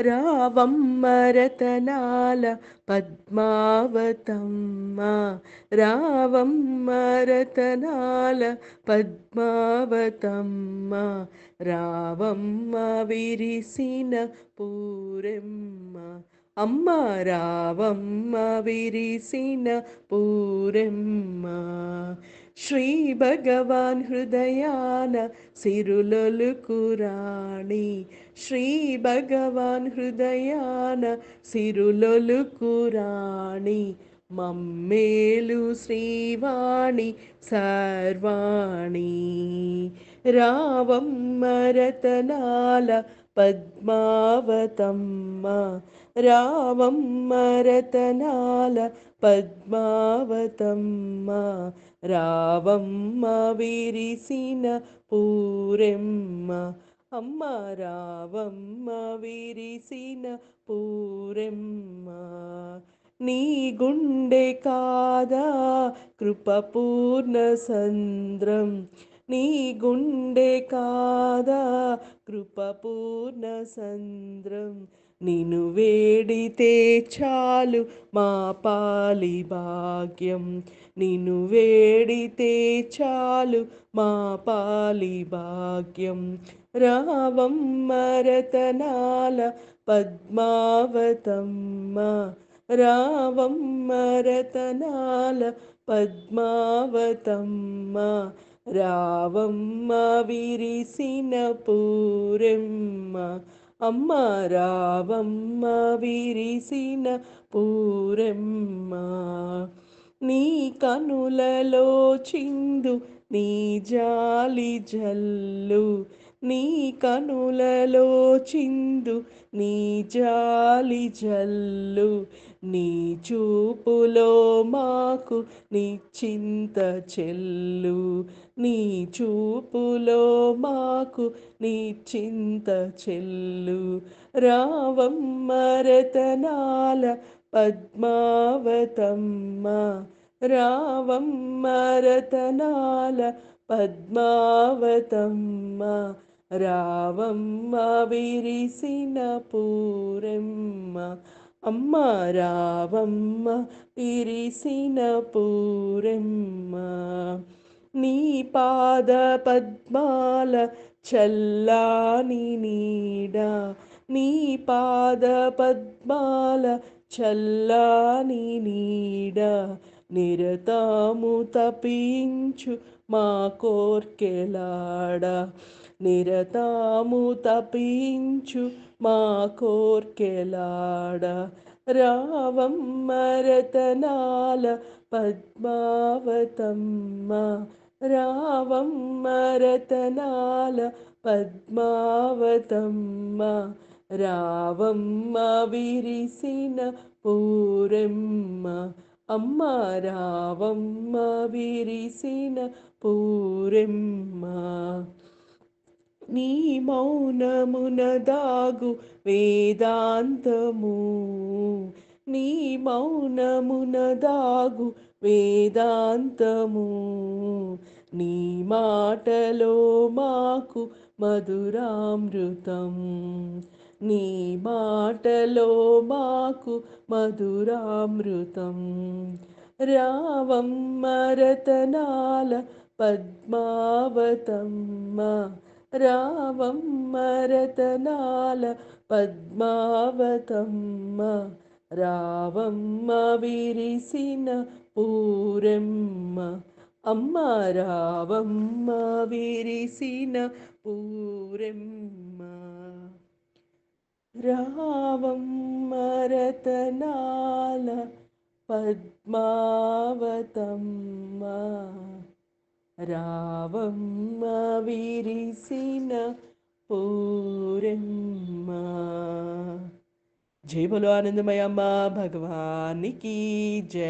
రావమ్మ పద్మావతమ్మ. రావమ్మ పద్మావతమ్మ. రావమ్మ విరిసిన పూరెమ్మ. అమ్మ రావమ్మ విరిసిన పూరెమ్మ. श्रीभगवान् हृदयान सिरुलोलुकुराणि श्रीभगवान् हृदयान सिरुलोलुकुराणि मम्मेलु श्रीवाणि सर्वाणि। रावं मरतनाल పద్మావతమ్మ. రావమ్మ రతనాల పద్మావతమ్మ. రావమ్మ విరిసిన పూరెమ్మ. అమ్మ రావమ్మ విరిసిన పూరెమ్మ. నీ గుండె కాదా కృపపూర్ణ సంద్రం. నీ గుండె కాదా? కృపపూర్ణ సంద్రం. నిన్ను వేడితే చాలు మా పాలి భాగ్యం. నిన్ను వేడితే చాలు మా పాలి భాగ్యం. రావమ్మ రతనాల పద్మావతమ్మ. రావమ్మ రతనాల పద్మావతమ్మ. రావమ్మ విరిసిన పూరెమ్మ. అమ్మ రావమ్మ విరిసిన పూరెమ్మ. నీ కనులలో చిందు నీ జాలి జల్లు. నీ కనులలో చిందు నీ జాలి జల్లు నీ చూపులో మాకు నిశ్చింత చెల్లు నీ చూపులో మాకు నిశ్చింత చెల్లు. రావమ్మ రతనాల పద్మావతమ్మ రావమ్మ రతనాల పద్మావతమ్మ రావమ్మ విరిసిన పూరెమ్మ అమ్మ రావమ్మ విరిసిన పూరెమ్మ. నీ పాద పద్మాల చల్లాని నీడ నీ పాద పద్మాల చల్లాని నీడ. నిరతాము తపించు మా కోర్కెలాడ నిరతాము తపించు మా కోర్కెలాడ. రావమ్మ రతనాల పద్మావతమ్మ. రావమ్మ రతనాల పద్మావతమ్మ. రావమ్మ విరిసిన పూరెమ్మ. అమ్మ రావమ్మ విరిసిన పూరెమ్మ. నీ మౌనమున దాగు వేదాంతము. నీ మౌనమున దాగు వేదాంతము. నీ మాటలో మాకు మధురామృతం. నీ మాటలో మాకు మధురామృతం. రావమ్మ రతనాల పద్మావతమ్మ. రావమ్మ రతనాల పద్మావతమ్మ రావమ్మ విరిసిన పూరెమ్మ అమ్మ రావమ్మ విరిసిన పూరెమ్మ రావమ్మ రతనాల పద్మావతమ్మ రావమ్మ విరిసిన పూరెమ్మ జై బలో ఆనందమయమ్మ భగవానికి జై